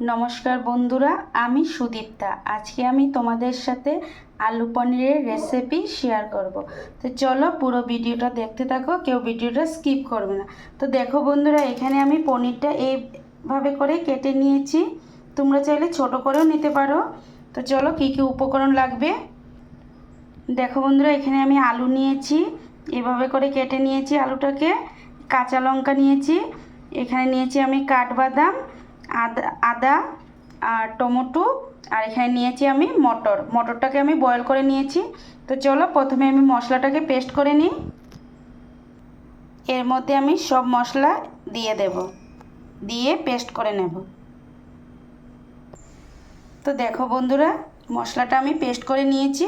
নমস্কার বন্ধুরা, আমি সুদীপ্তা। আজকে আমি তোমাদের সাথে আলু পনিরের রেসিপি শেয়ার করব। তো চলো পুরো ভিডিওটা দেখতে থাকো, কেউ ভিডিওটা স্কিপ করবে না। তো দেখো বন্ধুরা, এখানে আমি পনিরটা এইভাবে করে কেটে নিয়েছি। তোমরা চাইলে ছোট করেও নিতে পারো। তো চলো কী কী উপকরণ লাগবে? দেখো বন্ধুরা, এখানে আমি আলু নিয়েছি। এভাবে করে কেটে নিয়েছি আলুটাকে। কাঁচা লঙ্কা নিয়েছি। এখানে নিয়েছি আমি কাঠবাদাম। আদা আদা, আর টমেটো, আর এখানে নিয়েছি আমি মটর। মটরটাকে আমি বয়েল করে নিয়েছি। তো চলো প্রথমে আমি মশলাটাকে পেস্ট করে নিই। এর মধ্যে আমি সব মশলা দিয়ে দেব। দিয়ে পেস্ট করে নেব। তো দেখো বন্ধুরা, মশলাটা আমি পেস্ট করে নিয়েছি।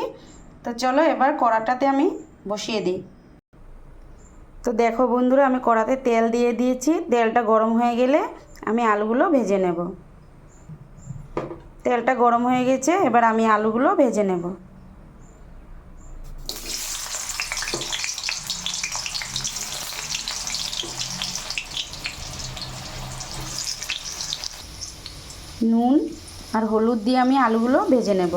তো চলো এবার কড়াটাতে আমি বসিয়ে দিই। তো দেখো বন্ধুরা, আমি কড়াতে তেল দিয়ে দিয়েছি। তেলটা গরম হয়ে গেলে আমি আলুগুলো ভেজে নেব। তেলটা গরম হয়ে গেছে, এবার আমি আলুগুলো ভেজে নেব। নুন আর হলুদ দিয়ে আমি আলুগুলো ভেজে নেব।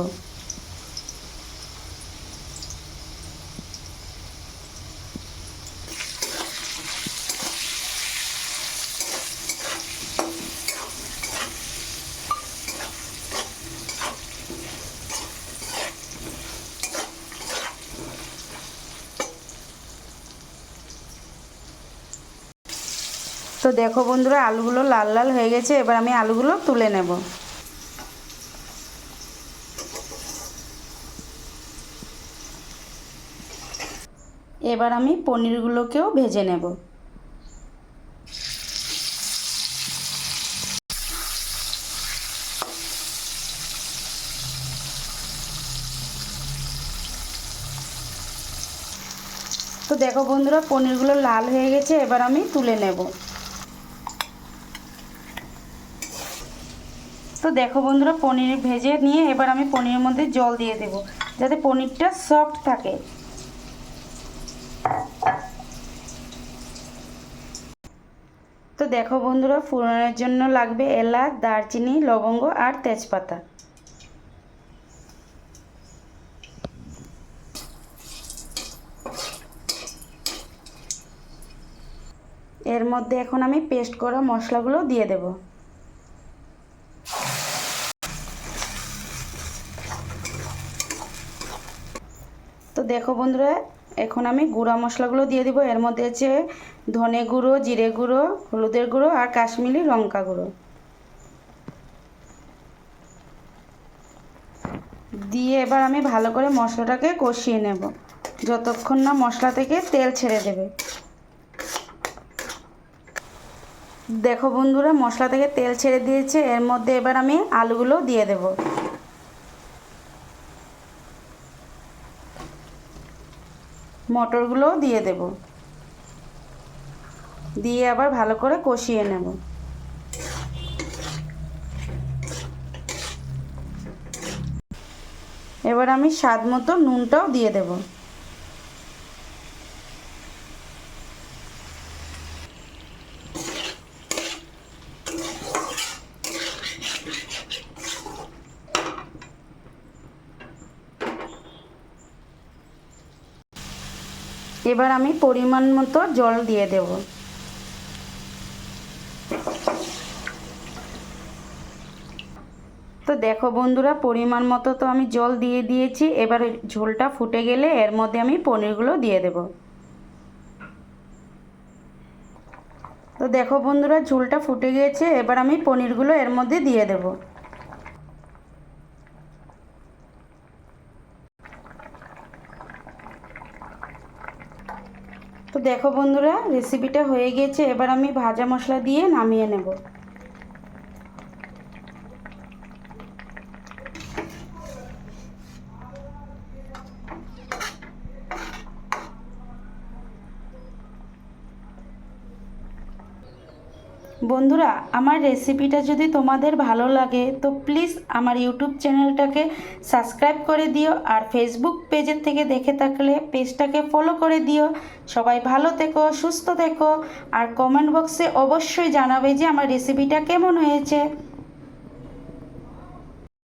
তো দেখো বন্ধুরা, আলুগুলো লাল লাল হয়ে গেছে, এবার আমি আলুগুলো তুলে নেব। এবার আমি পনিরগুলোকেও ভেজে নেব। তো দেখো বন্ধুরা, পনিরগুলো লাল হয়ে গেছে, এবার আমি তুলে নেব। তো দেখো বন্ধুরা, পনির ভেজে নিয়ে এবার আমি পনিরের মধ্যে জল দিয়ে দেব, যাতে পনিরটা সফট থাকে। তো দেখো বন্ধুরা ফোড়নের জন্য লাগবে এলাচ, দারচিনি, লবঙ্গ আর তেজপাতা। এর মধ্যে এখন আমি পেস্ট করা মশলাগুলো দিয়ে দেব। দেখো বন্ধুরা, এখন আমি গুঁড়া মশলাগুলো দিয়ে দিব। এর মধ্যে আছে ধনে গুঁড়ো, জিরে গুঁড়ো, হলুদের গুঁড়ো আর কাশ্মীরি লঙ্কা গুঁড়ো। দিয়ে এবার আমি ভালো করে মশলাটাকে কষিয়ে নেব। যতক্ষণ না মশলা থেকে তেল ছেড়ে দেবে। দেখো বন্ধুরা, মশলা থেকে তেল ছেড়ে দিয়েছে। এর মধ্যে এবার আমি আলুগুলো দিয়ে দেব। মটরগুলোও দিয়ে দেব। দিয়ে আবার ভালো করে কষিয়ে নেব। এবার আমি স্বাদ মতো নুনটাও দিয়ে দেবো। এবার আমি পরিমাণ মতো জল দিয়ে দেব। তো দেখো বন্ধুরা, পরিমাণ মতো তো আমি জল দিয়ে দিয়েছি। এবার ঝোলটা ফুটে গেলে এর মধ্যে আমি পনিরগুলো দিয়ে দেব। তো দেখো বন্ধুরা, ঝোলটা ফুটে গিয়েছে। এবার আমি পনিরগুলো এর মধ্যে দিয়ে দেবো। দেখো বন্ধুরা রেসিপিটা হয়ে গেছে এবার আমি ভাজা মশলা দিয়ে নামিয়ে নেব। বন্ধুরা, আমার রেসিপিটা যদি তোমাদের ভালো লাগে, তো প্লিজ আমার ইউটিউব চ্যানেলটাকে সাবস্ক্রাইব করে দিও আর ফেসবুক পেজের থেকে দেখে থাকলে পেজটাকে ফলো করে দিও। সবাই ভালো থেকো, সুস্থ থেকো আর কমেন্ট বক্সে অবশ্যই জানাবে যে আমার রেসিপিটা কেমন হয়েছে।